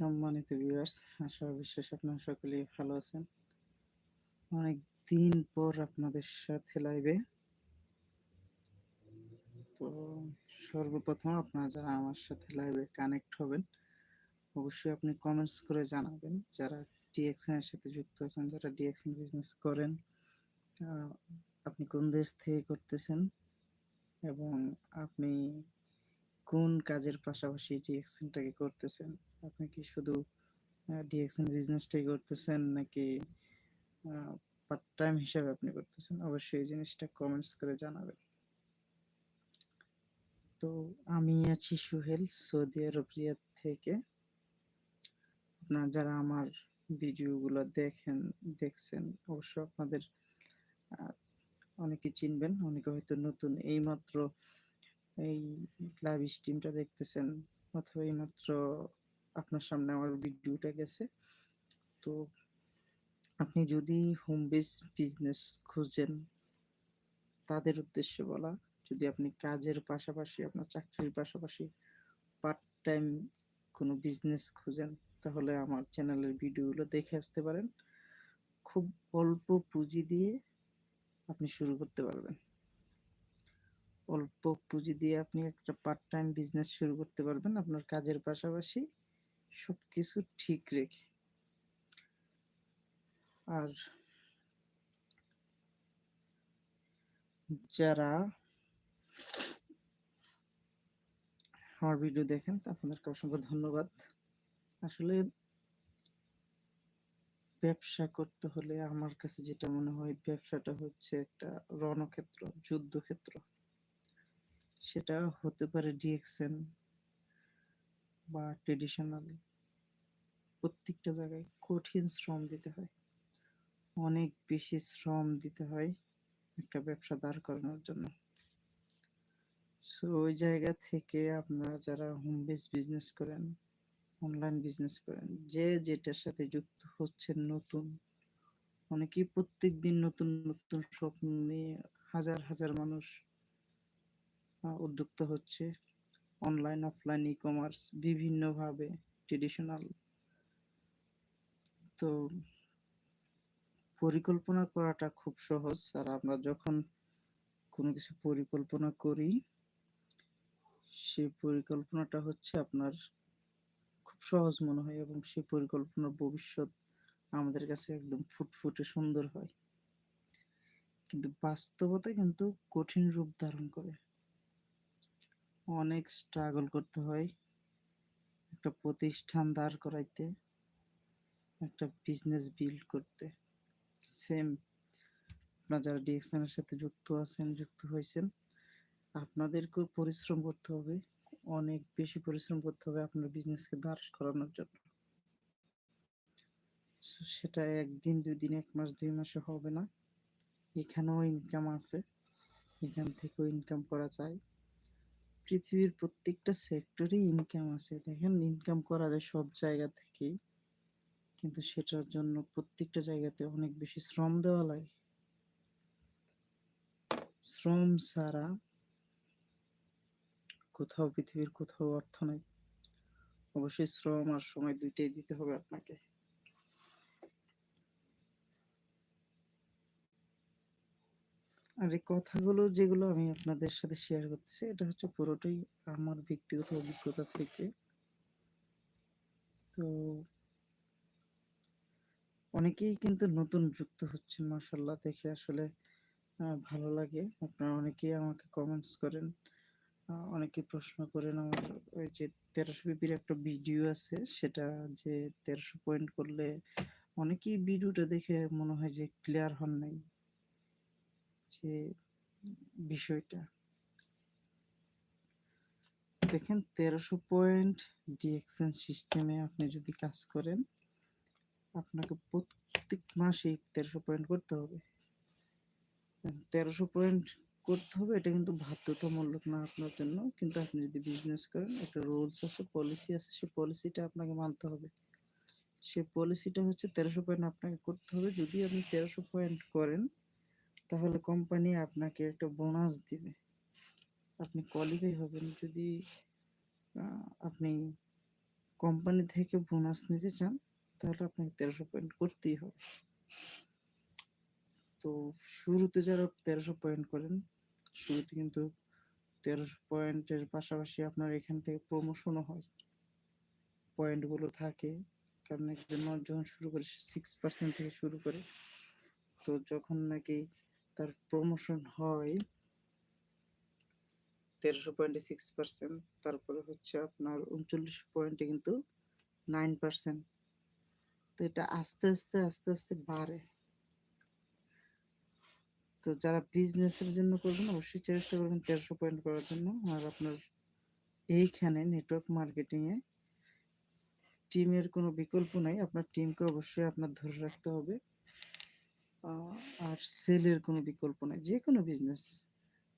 সম্মানিত ভিউয়ার্স আশা বিশ্বাস আপনারা সকলেই ভালো আছেন। অনেক দিন পর আপনাদের সাথে লাইভে তো সর্বপ্রথম আপনারা যারা আমার সাথে লাইভে কানেক্ট হবেন, অবশ্যই আপনি কমেন্টস করে জানাবেন। যারা ডিএক্সএন এর সাথে যুক্ত আছেন, যারা ডিএক্সএন বিজনেস করেন আপনি কোন দেশ থেকে করতেছেন এবং আপনি কোন কাজের পাশাপাশি ডিএক্সএনটাকে করতেছেন আপনি কি শুধু ডিএক্সএন বিজনেসটাই করতেছেন নাকি পার্ট টাইম হিসাবে আপনি করতেছেন? অবশ্যই এই জিনিসটা কমেন্টস করে জানাবেন। তো আমি আছি সুহেল, সৌদি আরব, রিয়াদ থেকে। আপনারা যারা আমার ভিডিওগুলো দেখেন, দেখছেন, অবশ্য আপনাদের অনেকে চিনবেন, অনেকে হয়তো নতুন। এইমাত্র এই লাইভ স্ট্রিমটা দেখতেছেন, অথবা এইমাত্র আপনার সামনে আমার ভিডিওটা গেছে। তো আপনি যদি হোম বেস বিজনেস খুঁজেন, তাদের উদ্দেশ্যে বলা, যদি আপনি কাজের পাশাপাশি, আপনার চাকরির পাশাপাশি পার্ট টাইম কোনো বিজনেস খুঁজেন, তাহলে আমার চ্যানেলের ভিডিওগুলো দেখে আসতে পারেন। খুব অল্প পুঁজি দিয়ে আপনি শুরু করতে পারবেন। অল্প পুঁজি দিয়ে আপনি একটা পার্ট টাইম বিজনেস শুরু করতে পারবেন আপনার কাজের পাশাপাশি। সবকিছু ঠিক রেখে। আর যারা আমার ভিডিও দেখেন, আপনাদেরকে অসংখ্য ধন্যবাদ। আসলে ব্যবসা করতে হলে আমার কাছে যেটা মনে হয়, ব্যবসাটা হচ্ছে একটা রণক্ষেত্র, যুদ্ধক্ষেত্র। সেটা হতে পারে ডিএক্সএন বা ট্রেডিশনাল প্রত্যেকটা জায়গায় কঠিন শ্রম দিতে হয়। অনেক বেশি শ্রম দিতে হয় একটা ব্যবসা দাঁড় করানোর জন্য। সো ওই জায়গা থেকে আপনারা যারা হোম বেস বিজনেস করেন অনলাইন বিজনেস করেন, যে যেটার সাথে যুক্ত হচ্ছেন নতুন, অনেকেই প্রত্যেক দিন নতুন নতুন স্বপ্ন নিয়ে হাজার হাজার মানুষ উদ্যোক্তা হচ্ছে। অনলাইন অফলাইন ই কমার্স বিভিন্নভাবে ট্রেডিশনাল তো পরিকল্পনা করাটা খুব সহজ। আর আমরা যখন কোনো কিছু পরিকল্পনা করি, সেই পরিকল্পনাটা হচ্ছে আপনার খুব সহজ মনে হয় এবং সেই পরিকল্পনার ভবিষ্যৎ আমাদের কাছে একদম ফুটফুটে সুন্দর হয়। কিন্তু বাস্তবতা কিন্তু কঠিন রূপ ধারণ করে। অনেক স্ট্রাগল করতে হয়। একটা প্রতিষ্ঠান দাঁড় করাইতে, একটা বিজনেস বিল্ড করতে। সেম আপনারা যারা ডিএক্সএনের সাথে যুক্ত আছেন, যুক্ত হয়েছেন, আপনাদেরকেও পরিশ্রম করতে হবে। অনেক বেশি পরিশ্রম করতে হবে আপনার বিজনেসকে দাঁড় করানোর জন্য। সেটা একদিন, দুই দিন, এক মাস, দুই মাসে হবে না। এখানেও ইনকাম আছে। এখান থেকেও ইনকাম করা যায়। পৃথিবীর প্রত্যেকটা সেক্টরে ইনকাম আছে। দেখেন ইনকাম করা যায় সব জায়গা থেকেই, কিন্তু সেটার জন্য প্রত্যেকটা জায়গাতে অনেক বেশি শ্রম দেওয়া লাগে। শ্রম ছাড়া কোথাও পৃথিবীর কোথাও অর্থ নাই। অবশ্যই শ্রম আর সময় দুইটাই দিতে হবে আপনাকে। আর এই কথাগুলো যেগুলো আমি আপনাদের সাথে শেয়ার করতেছি, এটা হচ্ছে পুরোটাই আমার ব্যক্তিগত অভিজ্ঞতা থেকে। তো অনেকেই কিন্তু নতুন যুক্ত হচ্ছেন মাসাল্লাহ দেখে আসলে ভালো লাগে। আপনারা অনেকেই আমাকে কমেন্টস করেন অনেকে প্রশ্ন করেন আমার, ওই যে তেরোশো বিপির একটা ভিডিও আছে, সেটা যে তেরোশো পয়েন্ট করলে অনেকেই ভিডিওটা দেখে মনে হয় যে ক্লিয়ার হন নাই। যে বিষয়টা। দেখেন, তেরোশো পয়েন্ট ডিএক্সএন সিস্টেমে আপনি যদি কাজ করেন, আপনাকে প্রত্যেক মাসে তেরোশো পয়েন্ট করতে হবে। তেরোশো পয়েন্ট করতে হবে, এটা কিন্তু বাধ্যতামূলক না আপনার জন্য। কিন্তু আপনি যদি বিজনেস করেন, একটা রুলস আছে, পলিসি আছে সেই পলিসিটা আপনাকে মানতে হবে। সেই পলিসিটা হচ্ছে, তেরোশো পয়েন্ট আপনাকে করতে হবে। যদি আপনি তেরোশো পয়েন্ট করেন তাহলে কোম্পানি আপনাকে একটা বোনাস দিবে। আপনি কোয়ালিফাই হবেন যদি আপনি কোম্পানি থেকে বোনাস নিতে চান, তাহলে আপনাকে তেরোশো পয়েন্ট করতেই হবে। তো শুরুতে যারা তেরোশো পয়েন্ট করেন, শুরুতে কিন্তু তেরোশো পয়েন্টের পাশাপাশি আপনার এখান থেকে প্রমোশনও হয়। পয়েন্টগুলো থাকে, কারণ একজন যখন শুরু করে সিক্স পার্সেন্ট থেকে শুরু করে। তো যখন নাকি তার প্রমোশন হয় তেরোশো পয়েন্টে সিক্স পার্সেন্ট তারপরে হচ্ছে আপনার উনচল্লিশ পয়েন্টে কিন্তু নাইন পার্সেন্ট তো এটা আস্তে আস্তে আস্তে আস্তে বাড়ে। তো যারা বিজনেসের জন্য করবেন, অবশ্যই চেষ্টা করবেন তেরোশো পয়েন্ট করার জন্য। আর আপনার এইখানে নেটওয়ার্ক মার্কেটিং এ টিমের কোনো বিকল্প নাই। আপনার টিমকে অবশ্যই আপনার ধরে রাখতে হবে। আর সেলের কোনো বিকল্প নাই। যে কোনো বিজনেস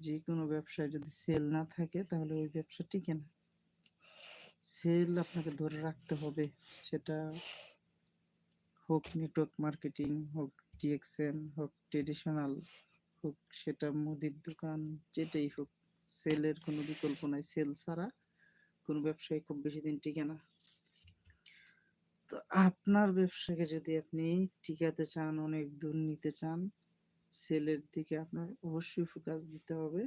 যে কোনো ব্যবসায় যদি সেল না থাকে, তাহলে ওই ব্যবসা টিকে না। সেল আপনাকে ধরে রাখতে হবে। সেটা হোক নেটওয়ার্ক মার্কেটিং হোক ডিএক্সএন হোক ট্রেডিশনাল হোক সেটা মুদির দোকান, যেটাই হোক সেলের কোনো বিকল্প নাই। সেল ছাড়া কোনো ব্যবসায় খুব বেশি দিন টিকে না। তো আপনার ব্যবসাকে যদি আপনি টিকাতে চান, অনেক দূর নিতে চান, সেলের দিকে আপনার অবশ্যই ফোকাস দিতে হবে।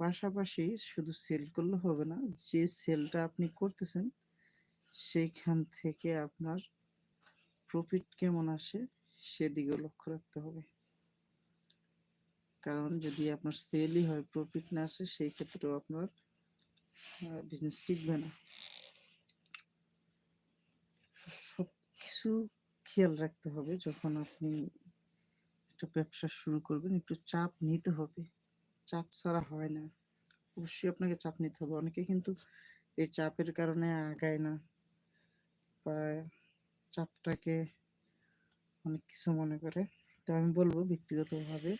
পাশাপাশি শুধু সেল করলে হবে না, যে সেলটা আপনি করতেছেন সেইখান থেকে আপনার প্রফিট কেমন আসে, সেদিকেও লক্ষ্য রাখতে হবে। কারণ যদি আপনার সেলই হয় প্রফিট না আসে, সেই ক্ষেত্রেও আপনার বিজনেস টিকবে না। সব কিছু খেয়াল রাখতে হবে যখন আপনি একটা ব্যবসা শুরু করবেন, একটু চাপ নিতে হবে। চাপ ছাড়া হয় না। অবশ্যই আপনাকে চাপ নিতে হবে। অনেকে কিন্তু এই চাপের কারণে আগায় না বা চাপটাকে অনেক কিছু মনে করে। তো আমি বলব ব্যক্তিগতভাবে,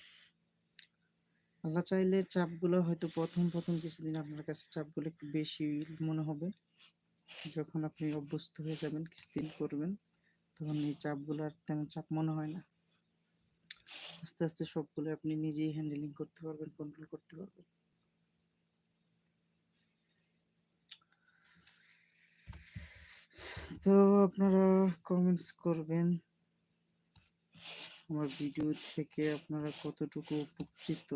আল্লাহ চাইলে চাপগুলো হয়তো প্রথম প্রথম কিছুদিন আপনার কাছে চাপগুলো একটু বেশি মনে হবে। যখন আপনি অভ্যস্ত হয়ে যাবেন, কিছুদিন করবেন, তখন এই চাপগুলো আর তেমন চাপ মনে হয় না। আস্তে আস্তে সবগুলো আপনি নিজেই হ্যান্ডেলিং করতে পারবেন কন্ট্রোল করতে পারবেন। তো আপনারা কমেন্টস করবেন, আমার ভিডিও থেকে আপনারা কতটুকু উপকৃত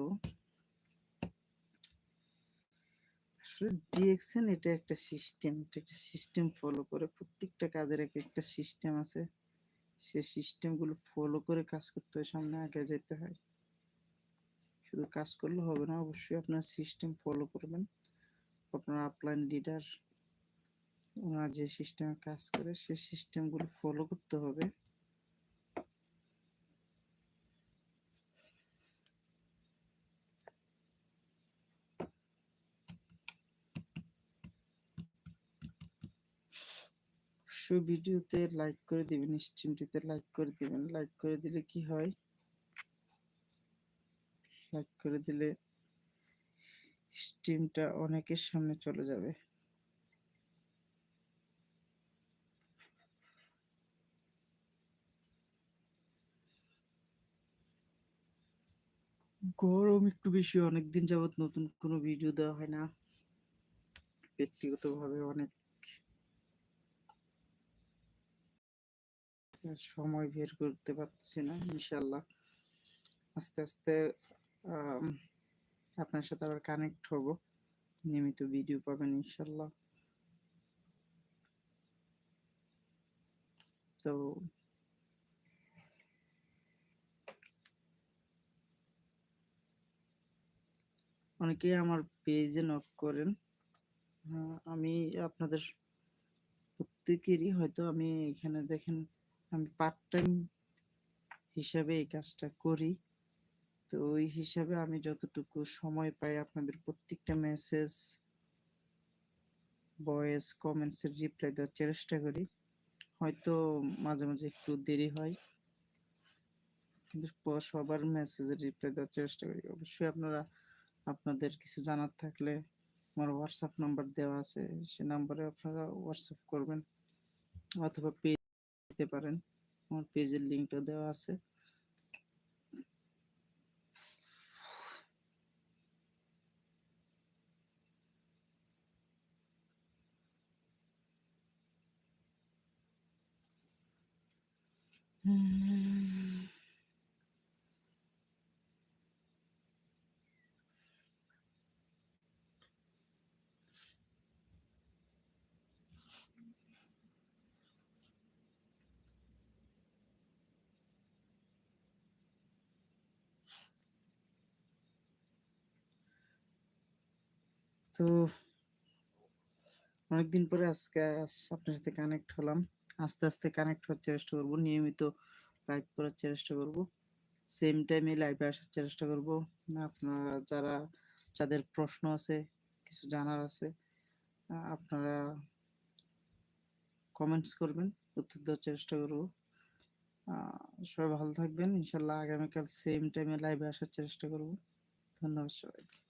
আসলে ডিএক্সএন এটা একটা সিস্টেম এটা একটা সিস্টেম ফলো করে প্রত্যেকটা কাজের এক একটা সিস্টেম আছে। সে সিস্টেমগুলো ফলো করে কাজ করতে হয়, সামনে আগে যেতে হয়। শুধু কাজ করলে হবে না, অবশ্যই আপনার সিস্টেম ফলো করবেন। আপনার আপলাইন লিডার ওনার যে সিস্টেমে কাজ করে, সে সিস্টেমগুলো ফলো করতে হবে। অবশ্যই ভিডিওতে লাইক করে দিবেন স্ট্রিমটিতে লাইক করে দিবেন। লাইক করে দিলে কি হয়? লাইক করে দিলে স্ট্রিমটা অনেকের সামনে চলে যাবে। গরম একটু বেশি, অনেকদিন যাবত নতুন কোনো ভিডিও দেওয়া হয় না। ব্যক্তিগতভাবে অনেক সময় বের করতে পারছি না ইনশাল্লাহ আস্তে আস্তে আপনার সাথে আবার কানেক্ট হব। নিয়মিত ভিডিও পাবেন ইনশাল্লাহ তো অনেকেই আমার পেজে নক করেন। আমি আপনাদের প্রত্যেকেরই হয়তো আমি এখানে দেখেন আমি পার্ট টাইম হিসাবে এই কাজটা করি। তো ওই হিসাবে আমি যতটুকু সময় পাই আপনাদের প্রত্যেকটা মেসেজ ভয়েস কমেন্টস এর রিপ্লাই দেওয়ার চেষ্টা করি। হয়তো মাঝে মাঝে একটু দেরি হয়, কিন্তু সবার মেসেজের রিপ্লাই দেওয়ার চেষ্টা করি। অবশ্যই আপনারা, আপনাদের কিছু জানার থাকলে আমার হোয়াটসঅ্যাপ নাম্বার দেওয়া আছে, সে নাম্বারে আপনারা হোয়াটসঅ্যাপ করবেন। অথবা দেখতে পারেন আমার পেজের লিঙ্কটা দেওয়া আছে Mm-hmm. তো অনেকদিন পরে আজকে আপনার সাথে কানেক্ট হলাম। আস্তে আস্তে কানেক্ট হওয়ার চেষ্টা করব, নিয়মিত লাইভ করার চেষ্টা করব। সেম টাইমে লাইভে আসার চেষ্টা করব। আপনারা যারা, যাদের প্রশ্ন আছে, কিছু জানার আছে আপনারা কমেন্টস করবেন, উত্তর দেওয়ার চেষ্টা করব। সবাই ভালো থাকবেন। ইনশাল্লাহ আগামীকাল সেম টাইমে লাইভে আসার চেষ্টা করব। ধন্যবাদ সবাইকে।